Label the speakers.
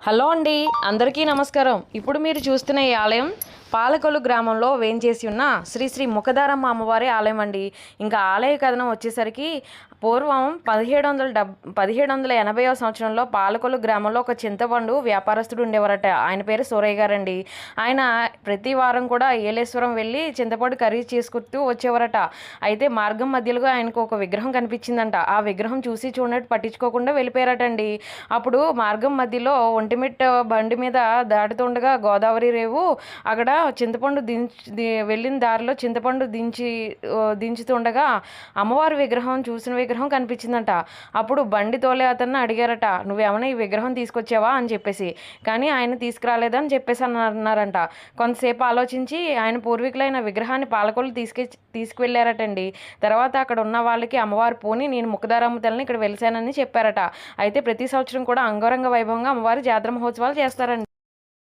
Speaker 1: Hello అండి అందరికీ నమస్కారం. ఇప్పుడు మీరు చూస్తున్న ఈ ఆలయం పాలకొల్లు గ్రామంలో వేంచేసి ఉన్న శ్రీ శ్రీ ముఖదారమ్మ అమ్మవారి ఆలయం అండి. ఇంకా ఆలయ కథనం వచ్చేసరికి పూర్వం పదిహేడు వందల డబ్ పదిహేడు వందల ఎనభైవ సంవత్సరంలో పాలకొల్లు గ్రామంలో ఒక చింతపండు వ్యాపారస్తుడు ఉండేవారట. ఆయన పేరు సూరయ్య గారండి. ఆయన ప్రతి వారం కూడా ఏలేశ్వరం వెళ్ళి చింతపండు కర్రీ చేసుకుంటూ వచ్చేవారట. అయితే మార్గం మధ్యలో ఆయనకు ఒక విగ్రహం కనిపించిందంట. ఆ విగ్రహం చూసి చూడనట్టు పట్టించుకోకుండా వెళ్ళిపోయారటండి. అప్పుడు మార్గం మధ్యలో ఒంటిమిట్ట బండి మీద దాటుతుండగా గోదావరి రేవు అక్కడ చింతపండు దించి వెళ్ళిన దారిలో చింతపండు దించి దించుతుండగా అమ్మవారి విగ్రహం చూసిన విగ్రహం కనిపించిందంట. అప్పుడు బండి తోలే అతన్ని అడిగారట నువ్వేమైనా ఈ విగ్రహం తీసుకొచ్చావా? అని చెప్పేసి. కానీ ఆయన తీసుకురాలేదని చెప్పేసి అన్నారంట. కొంతసేపు ఆలోచించి ఆయన పూర్వీకులైన విగ్రహాన్ని పాలకొల్లు తీసుకె తీసుకువెళ్ళారటండి. తర్వాత అక్కడ ఉన్న వాళ్ళకి అమ్మవారు పోని నేను ముఖదారమ్మ తల్లిని ఇక్కడ వెలిసానని చెప్పారట. అయితే ప్రతి సంవత్సరం కూడా అంగరంగ వైభవంగా అమ్మవారి జాతర మహోత్సవాలు చేస్తారండి